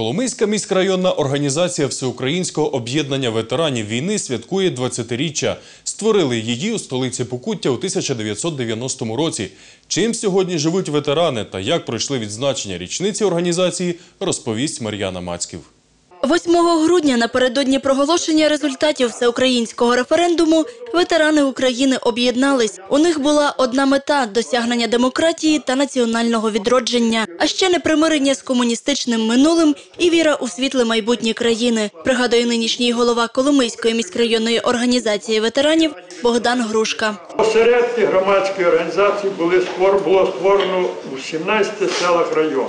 Коломийська міськрайонна організація Всеукраїнського об'єднання ветеранів війни святкує 20-річчя. Створили її у столиці Покуття у 1990 році. Чим сьогодні живуть ветерани та як пройшли відзначення річниці організації, розповість Мар'яна Мацьків. 8 грудня напередодні проголошення результатів всеукраїнського референдуму ветерани України об'єднались. У них була одна мета досягнення демократії та національного відродження, а ще непримирення з комуністичним минулим і віра у світле майбутнє країни. Пригадує нинішній голова Коломийської міськрайонної організації ветеранів Богдан Грушка. Осередки громадської організації були було створено у 17 селах району.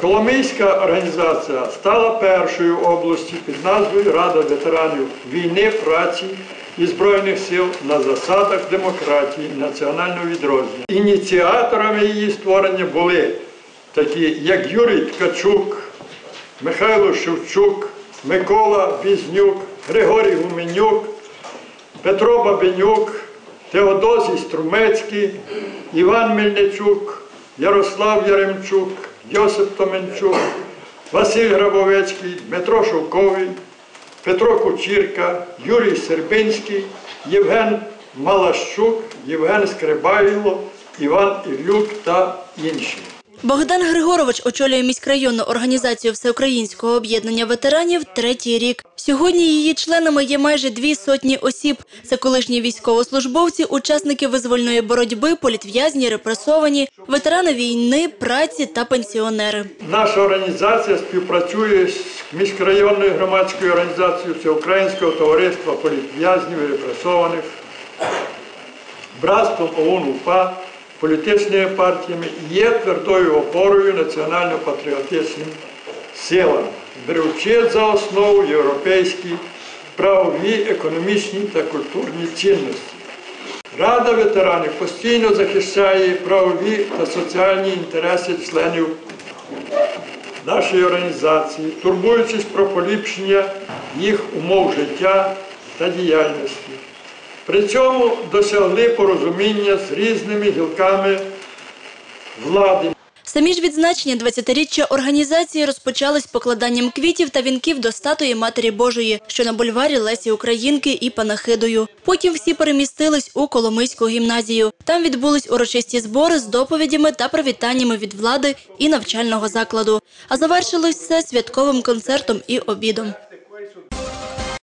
Коломийська організація стала першою області під назвою Рада ветеранів війни, праці і Збройних сил на засадах демократії національного відродження. Ініціаторами її створення були такі, як Юрій Ткачук, Михайло Шевчук, Микола Бізнюк, Григорій Гуменюк, Петро Бабенюк, Теодозій Струмецький, Іван Мельничук, Ярослав Яремчук, Йосип Томенчук, Василь Грабовецький, Дмитро Шовковий, Петро Кучірка, Юрій Сербинський, Євген Малащук, Євген Скрибайло, Іван Ілюк та інші. Богдан Григорович очолює міськрайонну організацію Всеукраїнського об'єднання ветеранів третій рік. Сьогодні її членами є майже дві сотні осіб. Це колишні військовослужбовці, учасники визвольної боротьби, політв'язні, репресовані, ветерани війни, праці та пенсіонери. Наша організація співпрацює з міськрайонною громадською організацією Всеукраїнського товариства політв'язнів і репресованих, братством ОУН УПА, політичними партіями є твердою опорою національно-патріотичним силам, беручи за основу європейські правові, економічні та культурні цінності. Рада ветеранів постійно захищає правові та соціальні інтереси членів нашої організації, турбуючись про поліпшення їх умов життя та діяльності. При цьому досягли порозуміння з різними гілками влади. Самі ж відзначення 20-річчя організації розпочались покладанням квітів та вінків до статуї Матері Божої, що на бульварі Лесі Українки і Панахидою. Потім всі перемістились у Коломийську гімназію. Там відбулись урочисті збори з доповідями та привітаннями від влади і навчального закладу. А завершилось все святковим концертом і обідом.